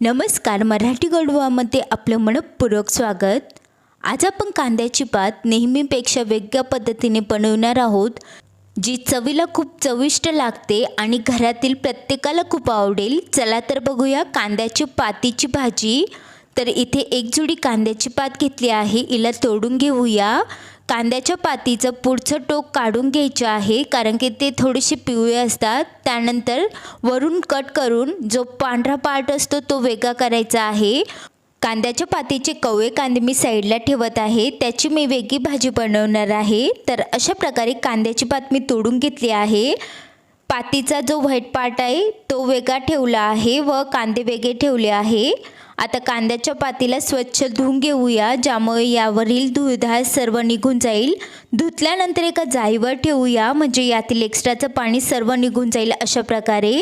नमस्कार मराठी गोडवामध्ये आपलं मनपूर्वक स्वागत. आज आपण कांद्याची पात नेहमीपेक्षा वेगळ्या पद्धतीने बनवणार आहोत जी चवीला खूप चविष्ट लागते आणि घरातील प्रत्येकाला खूप आवडेल. चला तर बघूया कांद्याची पातीची भाजी. तर इथे एक जुडी कांद्याची पात घेतली आहे. हिला तोडून घेऊया. कांद्याच्या पातीचं पुढचं टोक काढून घ्यायचं आहे कारण की ते थोडेसे पिवळे असतात. त्यानंतर वरून कट करून जो पांढरा पार्ट असतो तो वेगळा करायचा आहे. कांद्याच्या पातीचे कवळे कांदे मी साईडला ठेवत आहे. त्याची मी वेगळी भाजी बनवणार आहे. तर अशा प्रकारे कांद्याची पात मी तोडून घेतली आहे. पातीचा जो व्हाईट पार्ट आहे तो वेगळा ठेवला आहे व कांदे वेगळे ठेवले आहे. आता कांद्याच्या पातीला स्वच्छ धुवून घेऊया ज्यामुळे यावरील धुळधाळ सर्व निघून जाईल. धुतल्यानंतर एका जाईवर ठेवूया म्हणजे यातील एक्स्ट्राचं पाणी सर्व निघून जाईल अशा प्रकारे.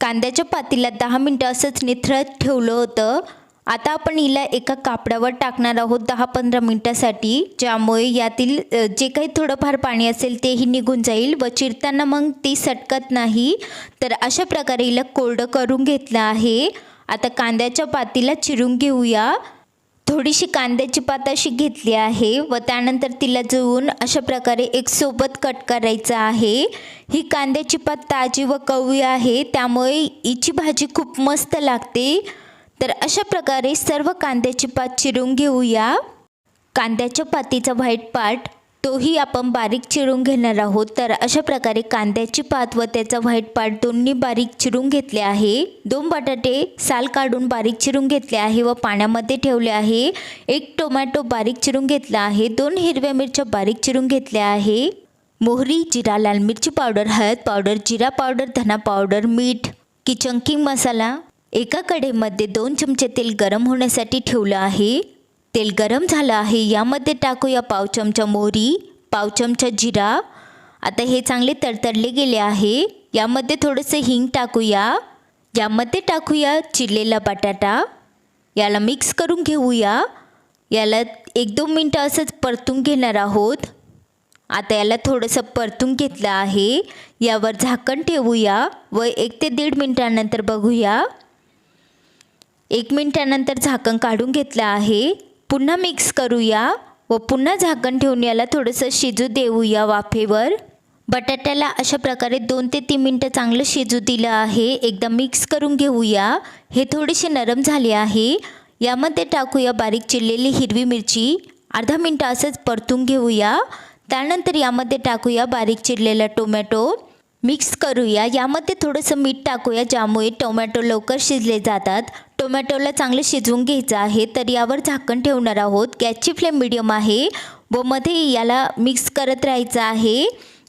कांद्याच्या पातीला दहा मिनटं असंच निथळत ठेवलं होतं. आता आपण हिला एका कापडावर टाकणार आहोत दहा पंधरा मिनटासाठी ज्यामुळे यातील जे काही थोडंफार पाणी असेल तेही निघून जाईल व चिरताना मग ती सटकत नाही. तर अशा प्रकारे हिला कोरडं करून घेतलं आहे. आता कांद्याच्या पातीला चिरून घेऊया. थोडीशी कांद्याची पात अशी घेतली आहे व त्यानंतर तिला जुळवून अशा प्रकारे एक सोबत कट करायचं आहे. ही कांद्याची पात ताजी व कवळी आहे त्यामुळे हिची भाजी खूप मस्त लागते. तर अशा प्रकारे सर्व कांद्याची पात चिरून घेऊया. कांद्याच्या पातीचा व्हाईट पार्ट तोही आपण बारीक चिरून घेणार आहोत. तर अशा प्रकारे कांद्याची पात व त्याचा व्हाईट पार्ट दोन्ही बारीक चिरून घेतले आहे. दोन बटाटे साल काढून बारीक चिरून घेतले आहे व पाण्यामध्ये ठेवले आहे. एक टोमॅटो बारीक चिरून घेतला आहे. दोन हिरव्या मिरच्या बारीक चिरून घेतल्या आहे. मोहरी जिरा लाल मिरची पावडर हळद पावडर जिरा पावडर धना पावडर मीठ किचन किंग मसाला एका कढईमध्ये दोन चमचे तेल गरम होण्यासाठी ठेवलं आहे. तेल गरम झालं आहे. यामध्ये टाकूया पाव चमचा मोहरी पाव चमचा जिरा. आता हे चांगले तडतडले गेले आहे. यामध्ये थोडंसं हिंग टाकूया. यामध्ये टाकूया चिरलेला बटाटा. याला मिक्स करून घेऊया. याला एक दोन मिनटं असंच परतून घेणार आहोत. आता याला थोडंसं परतून घेतलं आहे. यावर झाकण ठेवूया व एक ते दीड मिनटानंतर बघूया. एक मिनटानंतर झाकण काढून घेतलं आहे. पुन्हा मिक्स करूया व पुन्हा झाकण ठेवून याला थोडंसं शिजू देऊया वाफेवर. बटाट्याला अशा प्रकारे दोन ते तीन मिनटं चांगलं शिजू दिलं आहे. एकदा मिक्स करून घेऊया. हे थोडेसे नरम झाले आहे. यामध्ये टाकूया बारीक चिरलेली हिरवी मिरची. अर्धा मिनटं असंच परतून घेऊया. त्यानंतर यामध्ये टाकूया बारीक चिरलेला टोमॅटो. मिक्स करूया. यामध्ये थोडंसं मीठ टाकूया ज्यामुळे टोमॅटो लवकर शिजले जातात. टोमॅटोला चांगलं शिजवून घ्यायचं आहे तर यावर झाकण ठेवणार आहोत. गॅसची फ्लेम मिडियम आहे. व मध्ये याला मिक्स करत राहायचं आहे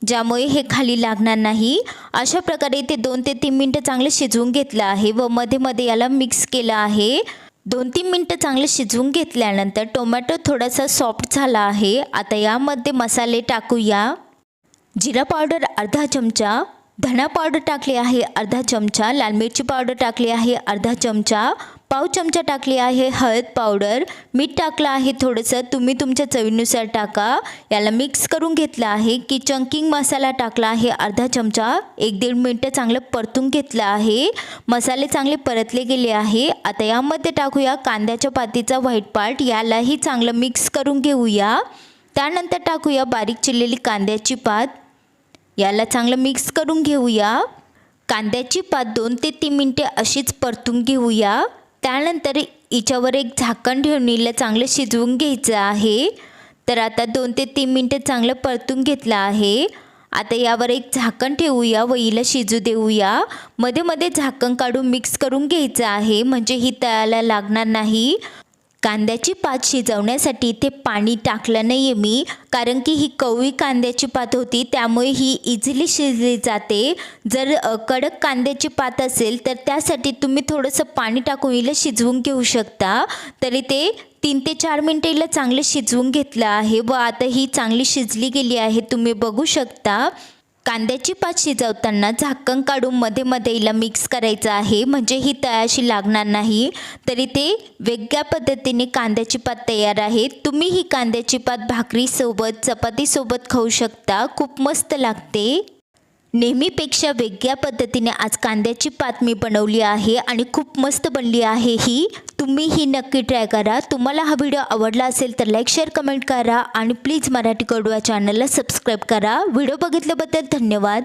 ज्यामुळे हे खाली लागणार नाही. अशा प्रकारे ते दोन ते तीन मिनटं चांगलं शिजवून घेतलं आहे व मध्ये मध्ये याला मिक्स केलं आहे. दोन तीन मिनटं चांगलं शिजवून घेतल्यानंतर टोमॅटो थोडासा सॉफ्ट झाला आहे. आता यामध्ये मसाले टाकूया. जिरा पावडर अर्धा चमचा धना पावडर टाकली आहे अर्धा चमचा लाल मिरची पावडर टाकली आहे अर्धा चमचा पाव चमचा टाकली आहे हळद पावडर मीठ टाकलं आहे थोडंसं तुम्ही तुमच्या चवीनुसार टाका. याला मिक्स करून घेतलं आहे की चंकिंग मसाला टाकला आहे अर्धा चमचा एक दीड मिनटं चांगलं परतून घेतलं आहे. मसाले चांगले परतले गेले आहे. आता यामध्ये टाकूया कांद्याच्या पातीचा व्हाईट पार्ट यालाही चांगलं मिक्स करून घेऊया. त्यानंतर टाकूया बारीक चिरलेली कांद्याची पात. याला चांगलं मिक्स करून घेऊया. कांद्याची पात दोन ते तीन मिनटे अशीच परतून घेऊया. त्यानंतर हिच्यावर एक झाकण ठेवून हिला चांगलं शिजवून घ्यायचं आहे. तर आता दोन ते तीन मिनटं चांगलं परतून घेतलं आहे. आता यावर एक झाकण ठेवूया व हिला शिजू देऊया. मध्ये मध्ये झाकण काढून मिक्स करून घ्यायचं आहे. म्हणजे ही तळायला लागणार नाही. कांद्याची पात शिजवण्यासाठी ते पाणी टाकलं नाही आहे मी कारण की ही कवळी कांद्याची पात होती त्यामुळे ही इझिली शिजली जाते. जर कडक कांद्याची पात असेल तर त्यासाठी तुम्ही थोडंसं पाणी टाकून हिला शिजवून घेऊ शकता. तरी ते तीन ते चार मिनटं हिला चांगलं शिजवून घेतलं आहे. व आता ही चांगली शिजली गेली आहे तुम्ही बघू शकता. कांद्याची पात शिजवताना झाकण काढून मध्ये मध्ये हिला मिक्स करायचं आहे. म्हणजे ही तळाशी लागणार नाही. तरी ते वेगळ्या पद्धतीने कांद्याची पात तयार आहे. तुम्ही ही कांद्याची पात भाकरीसोबत चपातीसोबत खाऊ शकता. खूप मस्त लागते. नेहमीपेक्षा वेगळ्या पद्धतीने आज कांद्याची पात मी बनवली आहे आणि खूप मस्त बनली आहे ही. तुम्ही ही नक्की ट्राय करा. तुम्हाला हा व्हिडिओ आवडला असेल तर लाईक शेअर कमेंट करा आणि प्लीज मराठी कडवा चॅनलला सबस्क्राईब करा. व्हिडिओ बघितल्याबद्दल धन्यवाद.